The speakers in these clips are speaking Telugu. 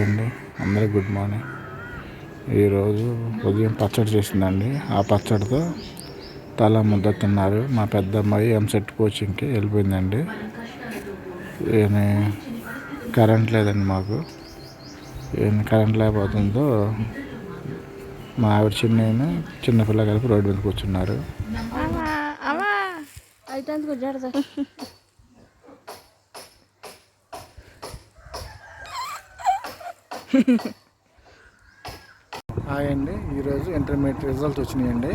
అండి అందరికి గుడ్ మార్నింగ్. ఈరోజు ఉదయం పచ్చడి చేసిందండి. ఆ పచ్చడితో తల ముద్ద తిన్నారు మా పెద్ద అమ్మాయి ఎంసెట్ కోచింగ్కి వెళ్ళిపోయిందండి. ఈయన కరెంట్ లేదండి మాకు. కరెంట్ లేకపోతుందో మా ఆవిడ చిన్న చిన్నపిల్ల కలిపి రోడ్డు మీద కూర్చున్నారు. హాయ్ అండి. ఈరోజు ఇంటర్మీడియట్ రిజల్ట్ వచ్చినాయండి.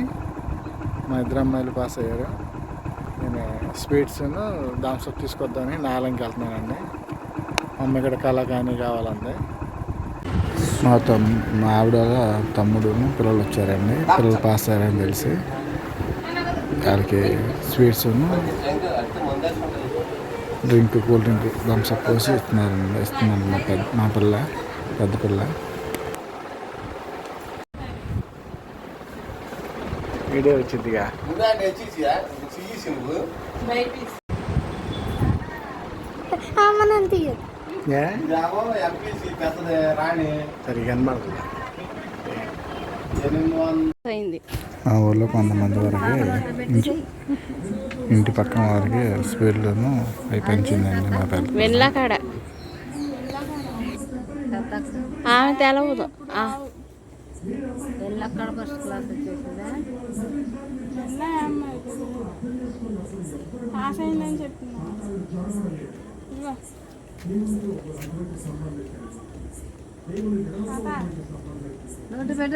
మా ఇద్దరు అమ్మాయిలు పాస్ అయ్యారు. నేను స్వీట్స్ థమ్స్అప్ తీసుకొద్దామని నాలంకి వెళ్తున్నానండి. మమ్మీ ఇక్కడ కళాకాని కావాలండి మా తమ్ మా ఆవిడ తమ్ముడు పిల్లలు వచ్చారండి. పిల్లలు పాస్ అయ్యారని తెలిసి వాళ్ళకి sweets drink cool drink Thums Up పోసి ఇస్తున్నారండి. ఇస్తున్నాను మా పెద్ద మా పిల్ల. పెద్ద పిల్ల వీడియో వచ్చిందిగా. మా ఊళ్ళో కొంతమంది వరకు ఇంటి పక్కన వారికి స్పీడ్లను అవి పెంచిందండి మా పెద్ద వెళ్ళకాడ ఆమె తెలవదు. వెళ్ళక్కడ ఫస్ట్ క్లాస్ వచ్చేసిందా? పాస్ అయిందని చెప్తున్నా. ఇదిగో. తాత, నోటి పెట్ట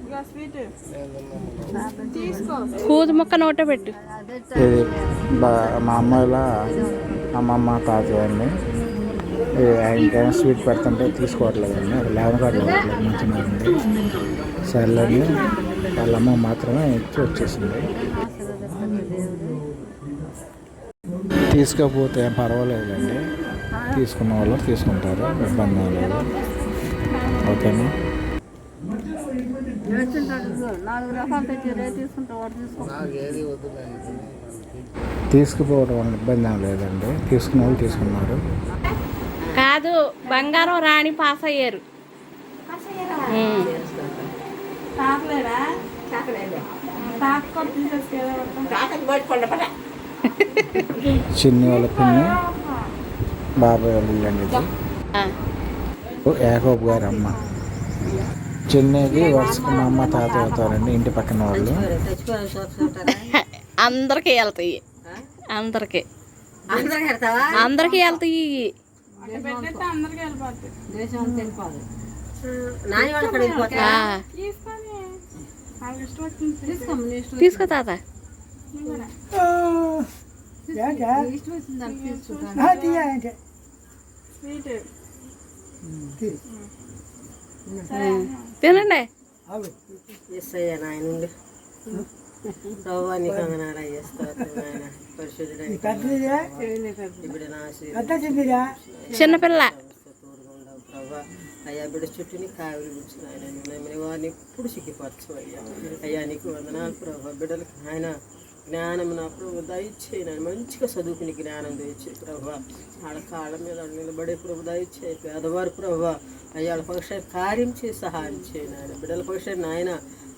ఇదిగో స్వీట్. తీసుకో. కూతు ముక్క నోట పెట్టు. మా అమ్మాయిల అమ్మమ్మ తాతయ్య అండి. ఇది స్వీట్ పెడుతుంటే తీసుకోవట్లేదండి లెవెన్ కార్డు మంచిగా ఉంది సర్లని వాళ్ళ అమ్మ మాత్రమే ఇచ్చి వచ్చేసింది. తీసుకోకపోతే పర్వాలేదండి తీసుకున్న వాళ్ళు తీసుకుంటారు ఇబ్బంది లేదు. ఓకేనా? తీసుకుపోవడం వల్ల ఇబ్బంది ఏం లేదండి. తీసుకున్న వాళ్ళు తీసుకున్నారు. కాదు బంగారం రాణి పాస్ అయ్యారు. చిన్ని వాళ్ళ పిన్ని బాబాయ్ వాళ్ళ ఇల్లు అండి ఇది ఆ. ఓ ఏకోబ్ గారి అమ్మ. చిన్నది వరుసకు మా అమ్మ తాత అవుతారండి ఇంటి పక్కన వాళ్ళు. అందరికి వెళ్తాయి. అందరికి. అందరికి వెళ్తాయి. దేశం అంతా వెళ్ళిపోదు. తీసుకో తాత. తినండి. ఎస్ అయ్యా నాయన చిన్నపిల్ల అయ్యా బిడ్డ చుట్టూని కావిలి కూర్చుని ఆయన. నమ్మిన వారిని ఇప్పుడు సిగ్గిపరచు అయ్యా. అయ్యా నీకు వందనాలు ప్రభా బిడ్డలకు ఆయన జ్ఞానం నా ప్రభు దయచేయి నాయన మంచిగా చదువుకుని జ్ఞానం దయచే ప్రభా వాళ్ళ కాళ్ళ మీద నిలబడే ప్రభు దయచేయి పేదవారు ప్రభా అయ్యా వాళ్ళ పక్ష కార్యం చేసి సహాయం చేయి నాయన. బిడ్డల పక్ష నాయన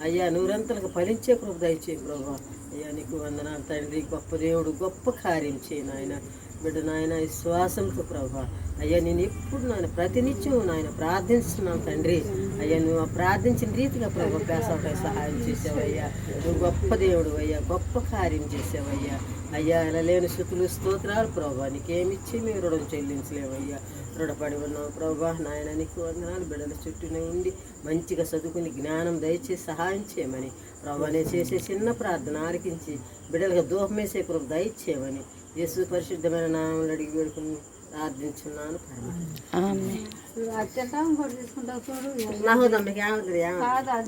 అయ్యా నూరంతలకు ఫలించే కృప దయచేయి ప్రభా. అయ్యా నీకు వందనాలు తండ్రి. గొప్ప దేవుడు గొప్ప కార్యం చేయి నాయన. బిడ్డ నాయన విశ్వాసంతో ప్రభా. అయ్యా నేను ఎప్పుడు నాయన ప్రతినిత్యం నాయన ప్రార్థిస్తున్నాను తండ్రి. అయ్యా నువ్వు ప్రార్థించిన రీతిగా ప్రభు పేసవటై సహాయం చేసావయ్యా. నువ్వు గొప్ప దేవుడు అయ్యా గొప్ప కార్యం చేసావయ్యా. అయ్యా ఇలా లేని స్థుతులు స్తోత్రాలు ప్రభా నీకేమిచ్చి మేము రుణం చెల్లించలేవయ్యా రుణపడి ఉన్నావు ప్రభా నాయన నీకు వందనాలు బిడ్డల చుట్టూనే ఉండి మంచిగా చదువుకుని జ్ఞానం దయచేసి సహాయం చేయమని. ప్రభా నేను చేసే చిన్న ప్రార్థన ఆలకించి బిడ్డలకు దూహం వేసే ప్రభు దయచేయమని. యేసు పరిశుద్ధమైన నామములు అడిగి వేడుకుని ప్రార్థించున్నాను ఆమె. అత్యంత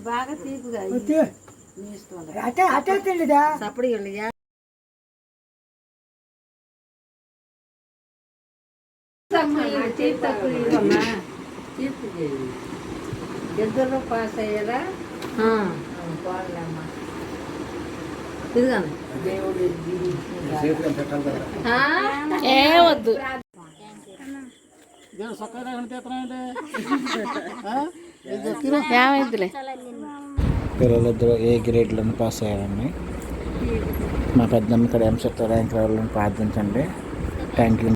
బాగా తీపుగా ఇద్దరు పాస్ అయ్యారా? ఏ వద్దు. పిల్లలిద్దరూ ఏ గ్రేడ్లను పాస్ అయ్యారండి. మా పెద్దమ్మ ఇక్కడ ఎంసెట్ ర్యాంక్ రావాలని ప్రార్థించండి. Thank you